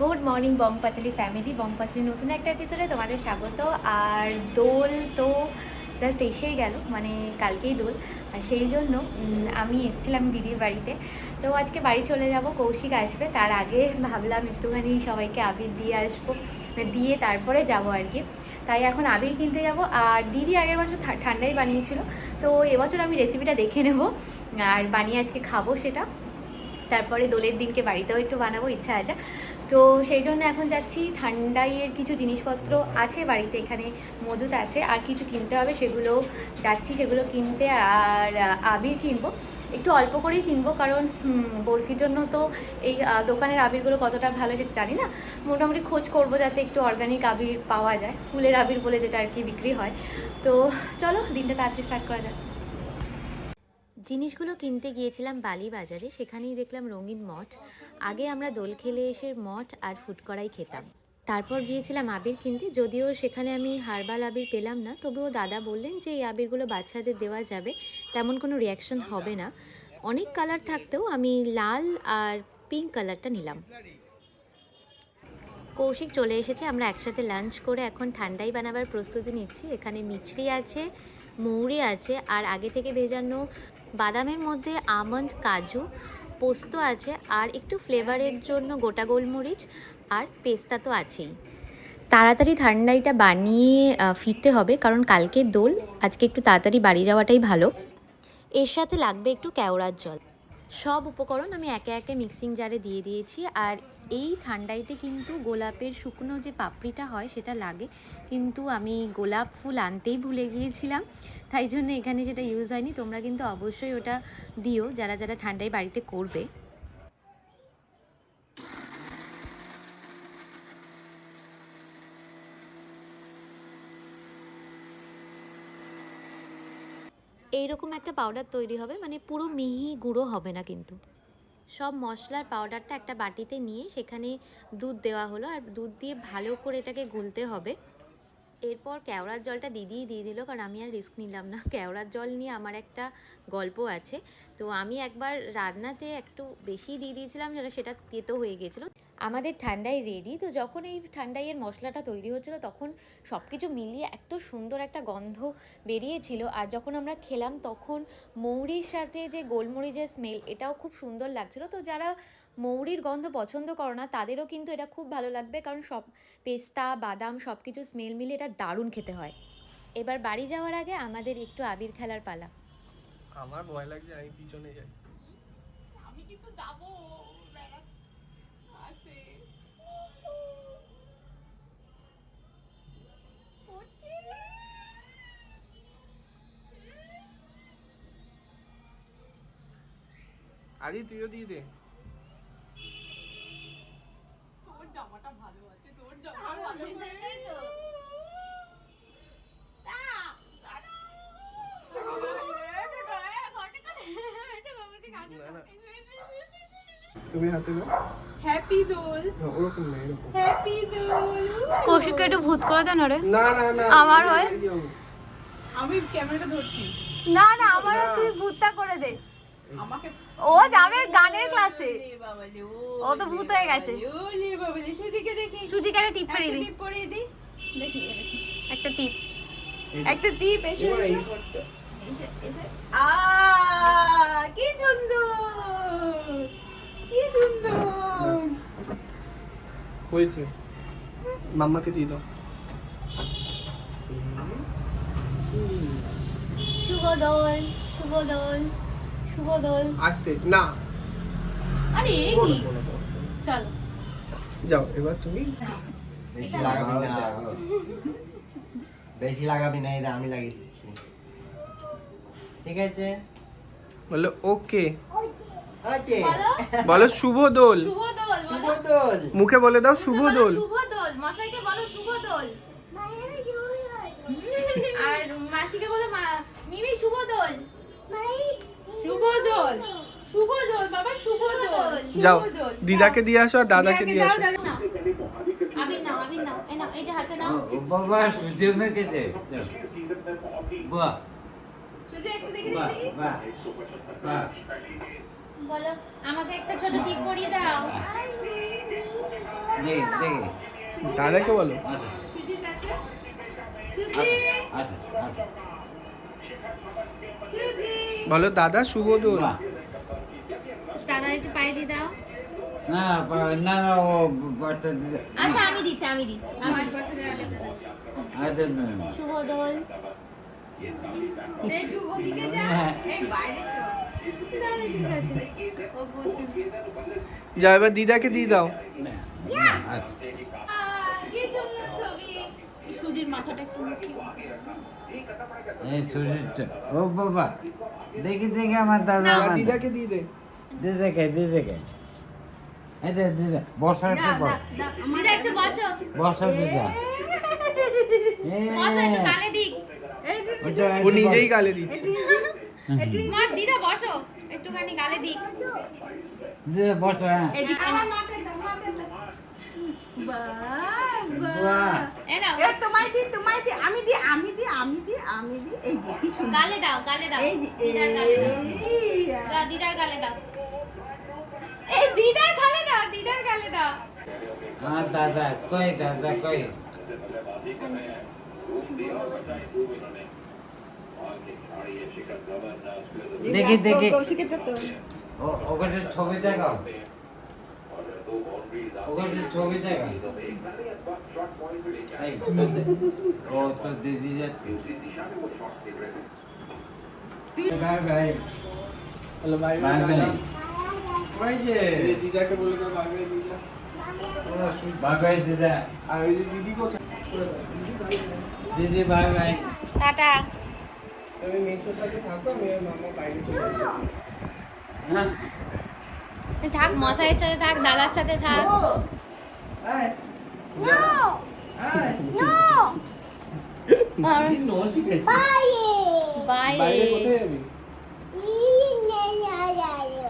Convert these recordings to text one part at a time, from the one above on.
Good morning Bong Pachali family. Bong Pachali নতুন একটা এপিসোডে তোমাদের স্বাগত। আর দোল তো জাস্ট এসেই গেল মানে কালকেই দোল। আর সেই জন্য আমি এসেছিলাম দিদির বাড়িতে। তো আজকে বাড়ি চলে যাব কৌশিক আসবে। তার আগে ভাবলাম একটুখানি সবাইকে আবির দিয়ে আসব মানে দিয়ে তারপরে যাব আর কি। তাই এখন আবির কিনতে যাব। আর দিদি আগের বছর ঠান্ডাই বানিয়েছিল। তো এবছর আমি রেসিপিটা দেখে নেব। আর বানিয়ে আজকে খাব সেটা। তারপরে দোলের দিনকে বাড়িতেও একটু বানাবো, ইচ্ছা আছে। তো সেই জন্য এখন যাচ্ছি। ঠান্ডাইয়ের কিছু জিনিসপত্র আছে বাড়িতে, এখানে মজুদ আছে। আর কিছু কিনতে হবে, সেগুলো যাচ্ছি, সেগুলো কিনতে আর আবির কিনবো। একটু অল্প করেই কিনবো, কারণ বরফির জন্য তো এই দোকানের আবিরগুলো কতটা ভালো সেটা জানি না। মোটামুটি খোঁজ করব যাতে একটু অর্গানিক আবির পাওয়া যায়, ফুলের আবির বলে যেটা আর কি বিক্রি হয়। তো চলো, দিনটা তাড়াতাড়ি স্টার্ট করা যাক। জিনিসগুলো কিনতে গিয়েছিলাম বালি বাজারে সেখানেই দেখলাম রঙিন মঠ। আগে আমরা দোল খেলে এসে মঠ আর ফুটকড়াই খেতাম। তারপর গিয়েছিলাম আবির কিনতে, যদিও সেখানে আমি হার্বাল আবির পেলাম না, তবুও দাদা বললেন যে এই আবিরগুলো বাচ্চাদের দেওয়া যাবে, তেমন কোনো রিয়াকশন হবে না। অনেক কালার থাকতেও আমি লাল আর পিঙ্ক কালারটা নিলাম। কৌশিক চলে এসেছে, আমরা একসাথে লাঞ্চ করে এখন ঠান্ডাই বানাবার প্রস্তুতি নিচ্ছি। এখানে মিছরি আছে, মৌরি আছে, আর আগে থেকে ভেজানো বাদামের মধ্যে আমন্ড, কাজু, পোস্ত আছে আর একটু ফ্লেভারের জন্য গোটা গোলমরিচ আর পেস্তা তো আছেই। তাড়াতাড়ি ঠান্ডাইটা বানিয়ে ফিরতে হবে কারণ কালকে দোল, আজকে একটু তাড়াতাড়ি বাড়ি যাওয়াটাই ভালো। এর সাথে লাগবে একটু কেওড়ার জল। সব উপকরণ আমি একে একে মিক্সিং জারে দিয়ে দিয়েছি। আর এই ঠান্ডাইতে কিন্তু গোলাপের শুকনো যে পাপড়িটা হয় সেটা লাগে। কিন্তু আমি গোলাপ ফুল আনতেই ভুলে গিয়েছিলাম। তাই জন্য এখানে যেটা ইউজ হয়নি, তোমরা কিন্তু অবশ্যই ওটা দিও যারা যারা ঠান্ডায় বাড়িতে করবে। এইরকম একটা পাউডার তৈরি হবে মানে পুরো মিহি গুঁড়ো হবে না কিন্তু। সব মশলার পাউডারটা একটা বাটিতে নিয়ে সেখানে দুধ দেওয়া হলো, আর দুধ দিয়ে ভালো করে এটাকে গুলতে হবে। এরপর কেওড়ার জলটা দিদিই দিয়ে দিল, কারণ আমি আর রিস্ক নিলাম না। কেওড়ার জল নিয়ে আমার একটা গল্প আছে। তো আমি একবার রান্নাতে একটু বেশি দিয়ে দিয়েছিলাম যেটা সেটা তেতো হয়ে গিয়েছিল আমাদের ঠান্ডায় রেডি তো যখন এই ঠান্ডাইয়ের মশলাটা তৈরি হচ্ছিল তখন সব কিছু মিলিয়ে এত সুন্দর একটা গন্ধ বেরিয়েছিল। আর যখন আমরা খেলাম তখন মৌরির সাথে যে গোলমরিচের স্মেল এটাও খুব সুন্দর লাগছিল। তো যারা মৌরির গন্ধ পছন্দ করো না তাদেরও কিন্তু এটা খুব ভালো লাগবে কারণ সব পেস্তা বাদাম সব কিছু স্মেল মিলে এটা দারুণ খেতে হয়। এবার বাড়ি যাওয়ার আগে আমাদের একটু আবির খেলার পালা। আমার ভয় লাগছে আমি পিছনে যাই। আমি কিন্তু যাব। আদি তুইও দিয়ে দে। তোর জামাটা ভালো আছে তোর জামাটা ভালো করে তো। না না তুমি হাতে দাও। হ্যাপি দোল। ওরকম না এরকম। হ্যাপি দোল। কৌশিককে একটু ভূত করে দেন ওরে না না না আমার হয়? আমি ক্যামেরাটা ধরছি। না না আমারও। তুই ভূতটা করে দে। ও যাবে গানের ক্লাসে। ও তো ভূত হয়ে গেছে। সুজিকে দেখি। সুজিকারে টিপ একটা টিপ পরিয়ে দি দেখি দেখি। একটা টিপ। একটা টিপ। এসে এসে। আ কি সুন্দর! কি সুন্দর! হয়েছে। মাম্মাকে দিয়ে দাও। শুভ দোল শুভ দোল। শুভ দোল আসতে না। আরে বলো, কি বলো, বলো। চলো। যাও এবার তুমি বেশি লাগাবি না। বেশি লাগাবি না এটা আমি লাগিয়ে দিচ্ছি। ঠিক আছে? বলল ওকে। ওকে। বলো। বলো শুভ দোল শুভ দোল শুভ দোল মুখে বলে দাও শুভ বলো, দোল শুভ দোল মশাইকে বলো শুভ দোল আর মাসিকে বলো মিমি শুভ দোল শুভ শুভদোল। বাবা শুভদোল। যাও দিদাকে দিয়ে আসো আর দাদাকে দিয়ে আসো। নাও আবির নাও এই যে হাতে নাও। বাবা সুজে মেখেছে বাহ। শুধু একটু দেখে বাহ দেখি। বাহ। বাহ। বলো আমাকে একটা ছোট টিপ পরিয়ে দাও। দেখে দেখে দাদাকে বলো। আচ্ছা সুজি। আচ্ছা আচ্ছা। সুজি। বলো দাদা শুভ দোল দাদা একটু পায়ে দিয়ে দাও। না না না ও আচ্ছা আমি দিচ্ছি আমি দিচ্ছি। শুভ দোল হ্যাঁ। যা এবার দিদাকে দিয়ে দাও না, না, আচ্ছা আহ, কি সুন্দর ছবি এই সুজির মাথাটা একটু মুছিয়ে এই সুজিতটা ও বাবা দেখি দেখি আমার দাদা দিদাকে দিয়ে দে। দিদাকে দিদাকে এই যে দিদা বসো একটু বস। দিদা একটু বসো। বসো দিদা বসো একটু গালে দিক। এই যে ওটা ও নিজেই গালে দিচ্ছে। মা দিদা বসো। একটুখানি গালে দিক। দিদা বসো হ্যাঁ। আমি দি আমি দি আমি দি আমি দি। এই যে কি সুন্দর। গালে দাও গালে দাও। এই দিদার গালে দাও। দিদার গালে দাও। এই দিদার গালে দাও দিদার গালে দাও। আমার দাদা কই দাদা কই? দেখি দেখি তো? ওখানে ছবি দেখাও। ওখানে ছবি ও তো দিদি যাচ্ছে ভাই ভাই। Bye bye bye. যে দিদাকে বলে দাও বাই দিদা। বাই বাই দিদা। আর ওই যে দিদি কোথায়? দিদি বাই বাই টাটা। তুমি মেসোর সাথে থাকো আমি আর মামা বাইরে চলে যাব। থাক মশাইয়ের সাথে থাক দাদার সাথে থাক।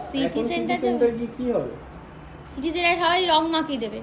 সিটি সেন্টার city কি কি হবে সিটি সেন্টার হয় রং মাখিয়ে দেবে